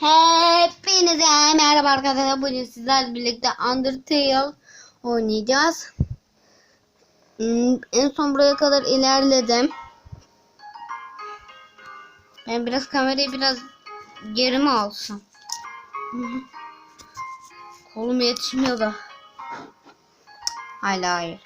Hepinize merhaba arkadaşlar. Bugün sizlerle birlikte Undertale oynayacağız. Hmm, En son buraya kadar ilerledim. Ben biraz kamerayı biraz geri mi alsam? Kolum yetişmiyor da. Hala hayır.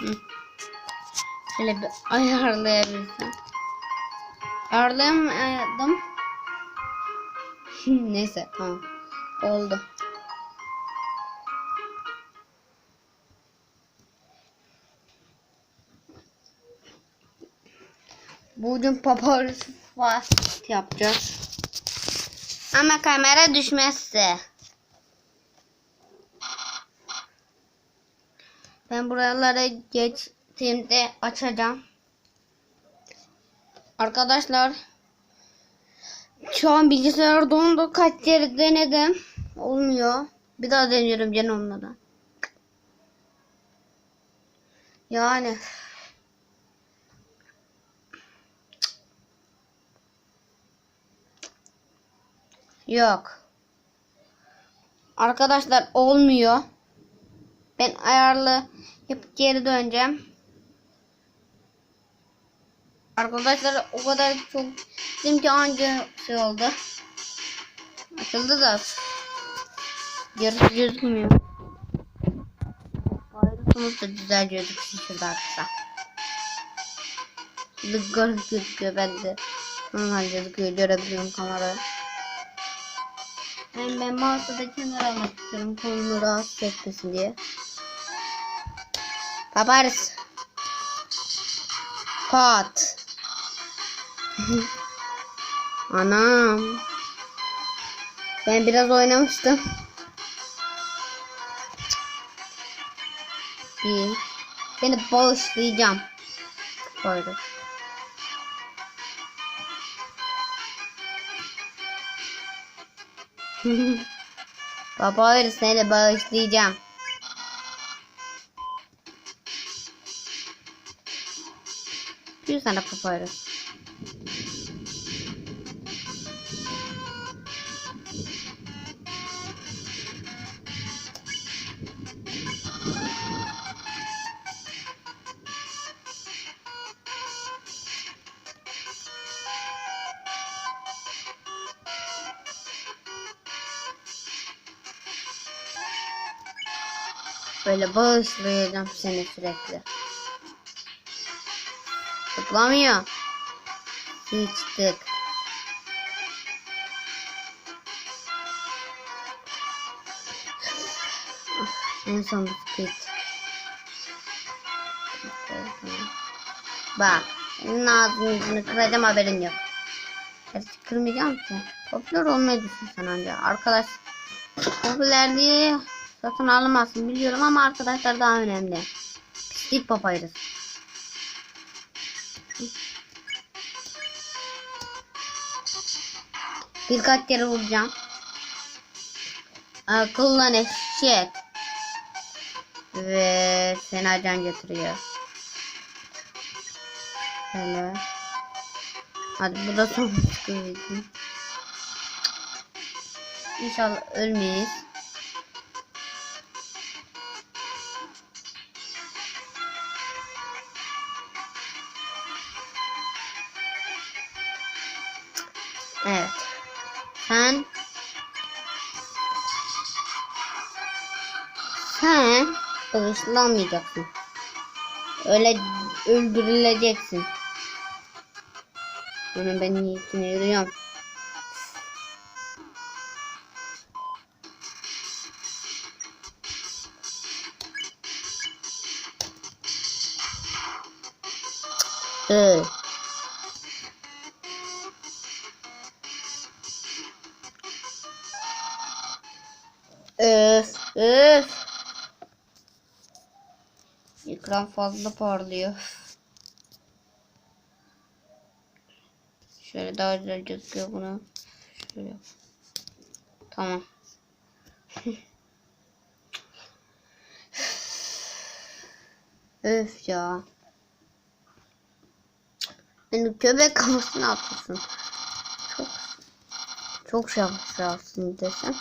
Hı. Şöyle bir ayarlayabilsem. Ayarlayamadım. Neyse tamam. Oldu. Bugün papyrus fast yapacağız. Ama kamera düşmezse. Ben buralara geçtiğimde açacağım. Arkadaşlar şu an bilgisayar dondu. Kaç kere denedim. Olmuyor. Bir daha deniyorum gene onunla Yani Yok. Arkadaşlar olmuyor. Ben ayarlı yapıp geri döneceğim. Arkadaşlar o kadar çok dedim ki anca şey oldu. Açıldı da yarısı gözükmüyor. Ayrısımız da güzel gözüksün şurada arkada. Şimdi garip gözüküyor bende. Normal gözüküyor görebiliyorum kamerayı. Ben, ben mouse'u kenara almak istiyorum. Kolumu rahatsız etmesin diye. Paparis. Pat. Anam. Ben biraz oynamıştım. İyi. Beni bağışlayacağım. Böyle. Baba hayır seni bağışlayacağım. Bir sana papayla. Böyle bağışlayacağım seni sürekli. Tıklamıyor. Sıçtık. Ah, En son bisküvit. Bak. Senin ağzını yüzünü kıracağım haberin yok. Gerçi kırmayacağım ki. Popüler olmayı düşün sen önce. Arkadaş popülerliği satın alınmasın biliyorum ama arkadaşlar daha önemli. Pislik papayırız. Birkaç kere vuracağım. Akıllan eşek. Ve fena can getiriyor. Şöyle. Hadi bu da son. İnşallah ölmeyiz. Evet. Sen sen bağışlanmayacaksın. Öyle öldürüleceksin. Bunu ben niyetini yürüyorum. Öl. Ekran fazla parlıyor. Şöyle daha güzel gözüküyor bunu. Şöyle. Tamam. Öf ya. Beni köpek kafasına atıyorsun. Çok çok şey yapmışsın desem.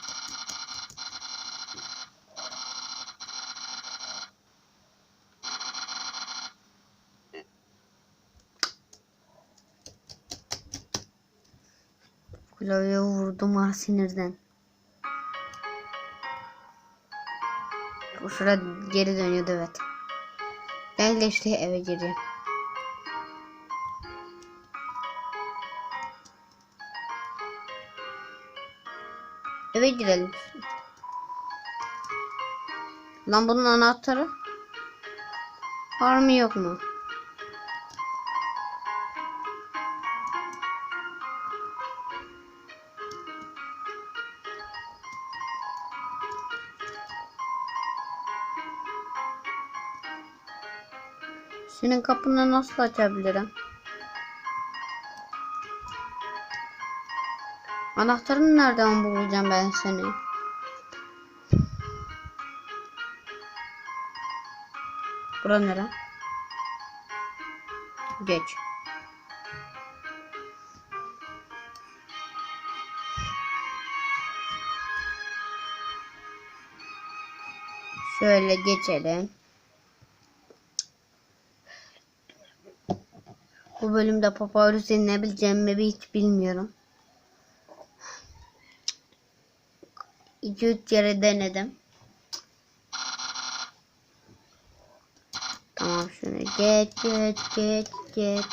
Klavyeye vurdum ha sinirden. Bu sıra geri dönüyordu evet. Gel de işte eve gireceğim. Eve girelim. Lan bunun anahtarı var mı yok mu? Senin kapını nasıl açabilirim? Anahtarını nereden bulacağım ben seni? Bura nere? Geç. Şöyle geçelim. Bu bölümde Papyrus'u ne bileceğimi hiç bilmiyorum. 2-3 kere denedim. Tamam şunu geç geç geç geç.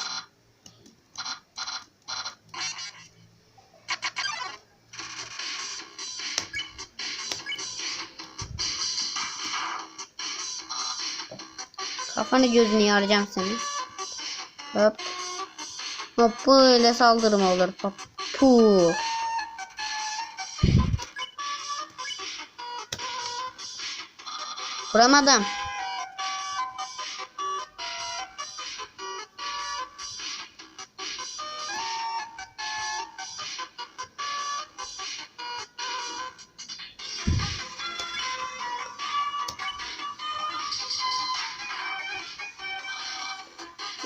Kafanı gözünü yaracağım seni. Hop. Hop böyle saldırım olur. Hop. Puh. Vuramadım.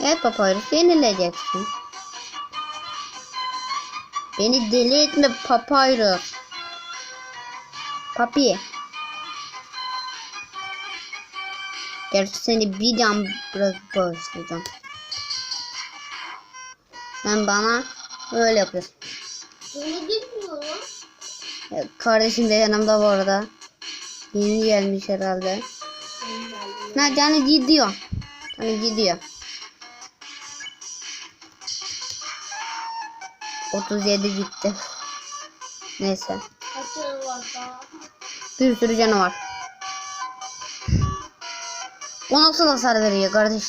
Evet Papyrus yenileceksin. Beni deli etme Papyrus. Papi. Gerçi seni bir can bırakıp bağışlayacağım. Sen bana böyle yapıyorsun. Seni bilmiyorum. Ya, Kardeşim de yanımda bu arada. Yeni gelmiş herhalde. Ne canı gidiyor. Canı gidiyor. 37 gitti. Neyse. Bir sürü canı var. O nasıl hasar veriyor kardeş?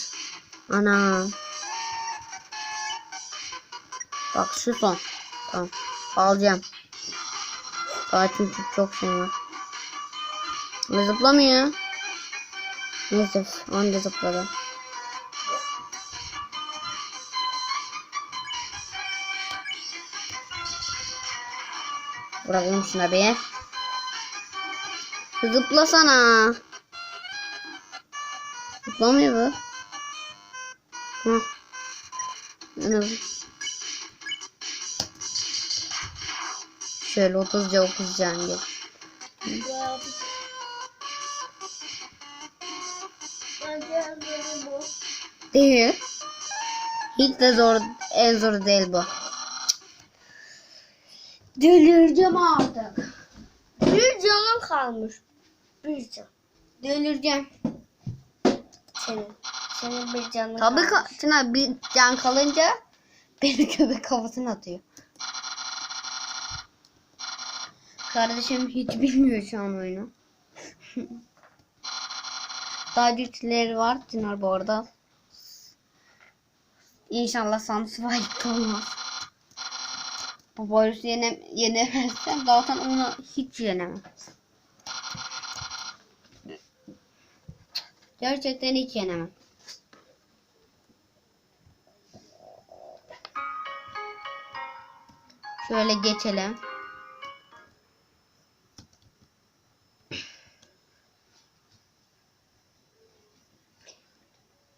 Ana. Bak şu son. Tamam. Alacağım. Daha çünkü çok şey var. Ama zıplamıyor. Neyse. Onu da zıpladı. Bırakalım şuna bir. Zıplasana. Zıplamıyor bu. Hı. Şöyle 30 ca 30 can gel. Değil. Hiç de zor, en zor değil bu. Delireceğim artık. Bir canım kalmış. Bir can. Delireceğim. Senin. Senin bir canın Tabii kalmış. ka Çınar bir can kalınca beni köpek kafasına atıyor. Kardeşim hiç bilmiyor şu an oyunu. Daha güçleri var Çınar bu arada. İnşallah Samsung olmaz. Bu boyusu yene, yenemezsem zaten onu hiç yenemem. Gerçekten hiç yenemem. Şöyle geçelim.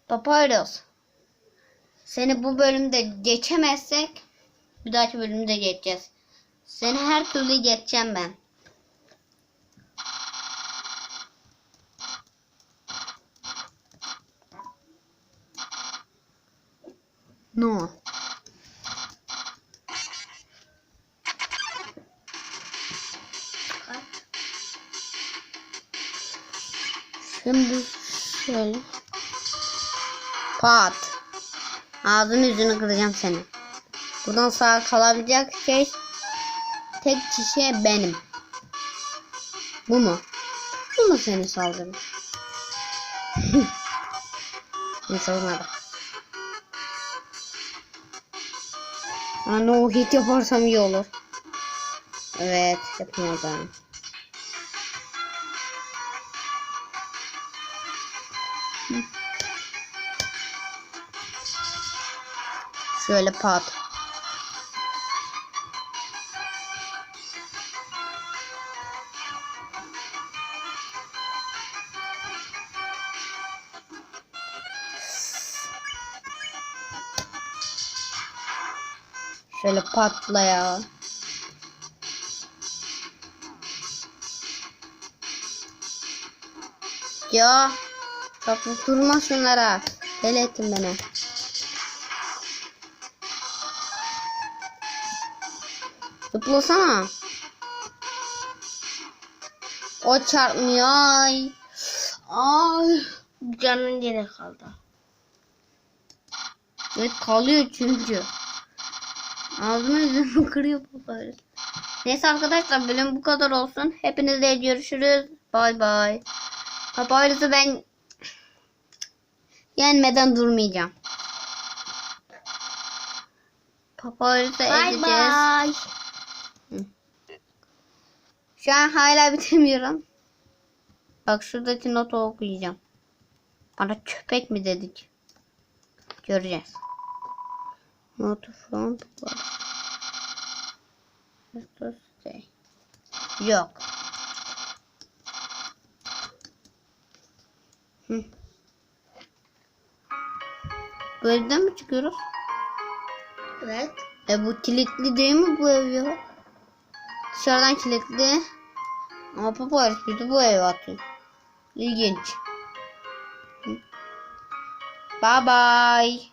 Papyrus. Seni bu bölümde geçemezsek bir dahaki bölümde geçeceğiz. Seni her türlü geçeceğim ben. No. Şimdi şöyle. Pat. Ağzını yüzünü kıracağım seni. Buradan sağ kalabilecek şey tek kişi benim. Bu mu? Bu mu senin saldırın? Neyse olmadı. Aa, no hit yaparsam iyi olur. Evet yapamadım. Şöyle pat. Şöyle patla ya. Ya. Çok durma şunlara. Deli ettin beni. Zıplasana. O çarpmıyor. Ay. Ay. Canın yine kaldı. Evet kalıyor çünkü. Ağzını yüzümü kırıyor bu böyle. Neyse arkadaşlar bölüm bu kadar olsun. Hepinizle görüşürüz. Bay bay. Papyrus'u ben yenmeden durmayacağım. Papyrus'u edeceğiz. bay. Şu an hala bitirmiyorum. Bak şuradaki notu okuyacağım. Bana köpek mi dedik? Göreceğiz. Not from stay. Yok. Hı. Bu evden mi çıkıyoruz? Evet. E bu kilitli değil mi bu ev ya? Dışarıdan kilitli. Ama Papyrus bizi bu eve atıyor. İlginç. Bye bye.